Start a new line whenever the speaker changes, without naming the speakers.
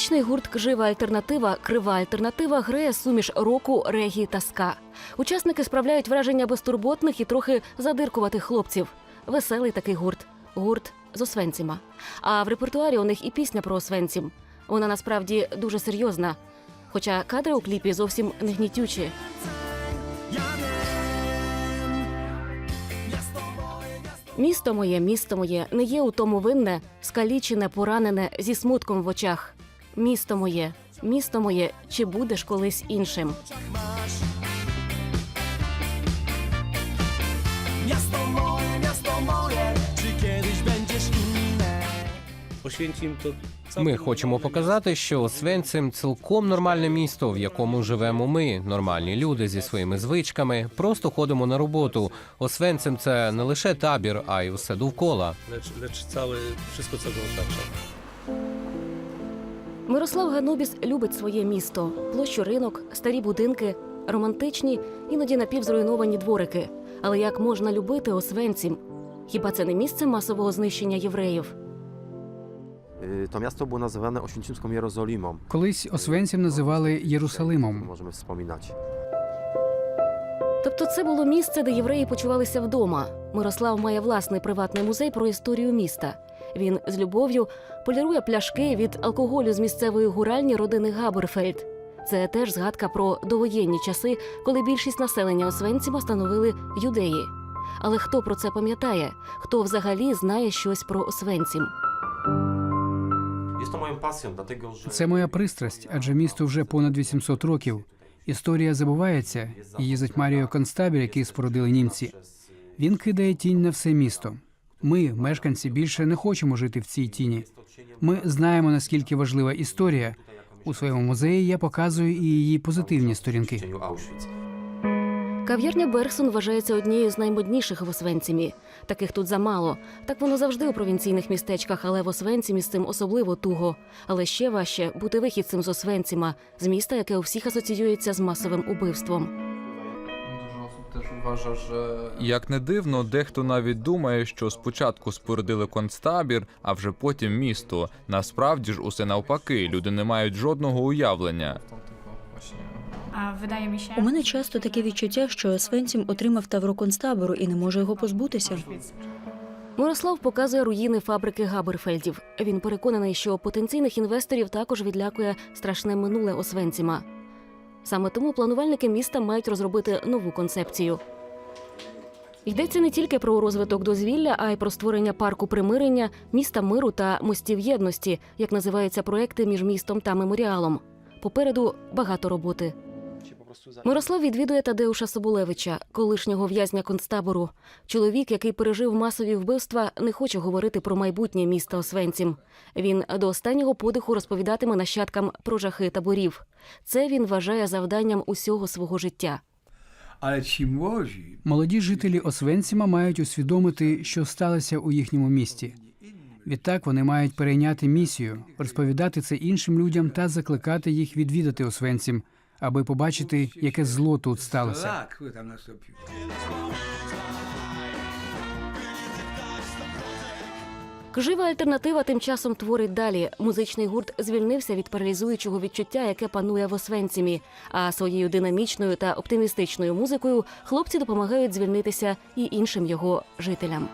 Музичний гурт Жива альтернатива, крива альтернатива грає суміш року, регі та ска. Учасники справляють враження безтурботних і трохи задиркуватих хлопців. Веселий такий гурт. Гурт з Освенціма. А в репертуарі у них і пісня про Освенцім. Вона насправді дуже серйозна. Хоча кадри у кліпі зовсім не гнітючі. Місто моє, місто моє, не є у тому винне, скалічене, поранене зі смутком в очах. Місто моє, місто моє, чи будеш колись іншим?
Miasto moje, miasto moje, czy kiedyś będziesz inne?
Освенцим то
Ми хочемо показати, що Освенцим цілком нормальне місто, в якому живемо ми, нормальні люди зі своїми звичками, просто ходимо на роботу. Освенцим це не лише табір, а й усе довкола.
lecz całe, wszystko co go otacza.
Мирослав Ганубіс любить своє місто, площу ринок, старі будинки, романтичні, іноді напівзруйновані дворики. Але як можна любити Освенцім? Хіба це не місце масового знищення євреїв?
Y, To miasto było nazywane Oświęcimską Jerozolimą.
Колись Освенцім називали Єрусалимом.
Możemy wspominać.
Тобто це було місце, де євреї почувалися вдома. Мирослав має власний приватний музей про історію міста. Він з любов'ю полірує пляшки від алкоголю з місцевої гуральні родини Габерфельд. Це теж згадка про довоєнні часи, коли більшість населення Освенціма становили юдеї. Але хто про це пам'ятає? Хто взагалі знає щось про Освенцім?
Це моя пристрасть, адже місту вже понад 800 років. Історія забувається. Її затьмарює концтабір, який спорудили німці. Він кидає тінь на все місто. Ми, мешканці, більше не хочемо жити в цій тіні. Ми знаємо наскільки важлива історія. У своєму музеї я показую і її позитивні сторінки.
Кав'ярня Бергсон вважається однією з наймодніших в Освенцімі. Таких тут замало. Так воно завжди у провінційних містечках, але в Освенцімі з цим особливо туго. Але ще важче бути вихідцем з Освенціма, з міста, яке у всіх асоціюється з масовим убивством.
Теж вважає, що
Як не дивно, дехто навіть думає, що спочатку спорудили концтабір, а вже потім місто. Насправді ж усе навпаки, люди не мають жодного уявлення.
У мене часто таке відчуття, що Освенцім отримав тавро концтабору і не може його позбутися.
Мирослав показує руїни фабрики Габерфельдів. Він переконаний, що потенційних інвесторів також відлякує страшне минуле Освенціма. Саме тому планувальники міста мають розробити нову концепцію. Йдеться не тільки про розвиток дозвілля, а й про створення парку примирення, міста миру та мостів єдності, як називаються проекти між містом та меморіалом. Попереду багато роботи. Мирослав відвідує Тадеуша Соболевича, колишнього в'язня концтабору. Чоловік, який пережив масові вбивства, не хоче говорити про майбутнє міста Освенцім. Він до останнього подиху розповідатиме нащадкам про жахи таборів. Це він вважає завданням усього свого життя.
Ale ci młodzi
Молоді жителі Освенціма мають усвідомити, що сталося у їхньому місті. Відтак вони мають перейняти місію, розповідати це іншим людям та закликати їх відвідати Освенцім, аби побачити, яке зло тут сталося.
Жива альтернатива тим часом творить далі. Музичний гурт звільнився від паралізуючого відчуття, яке панує в Освенцімі. А своєю динамічною та оптимістичною музикою хлопці допомагають звільнитися і іншим його жителям.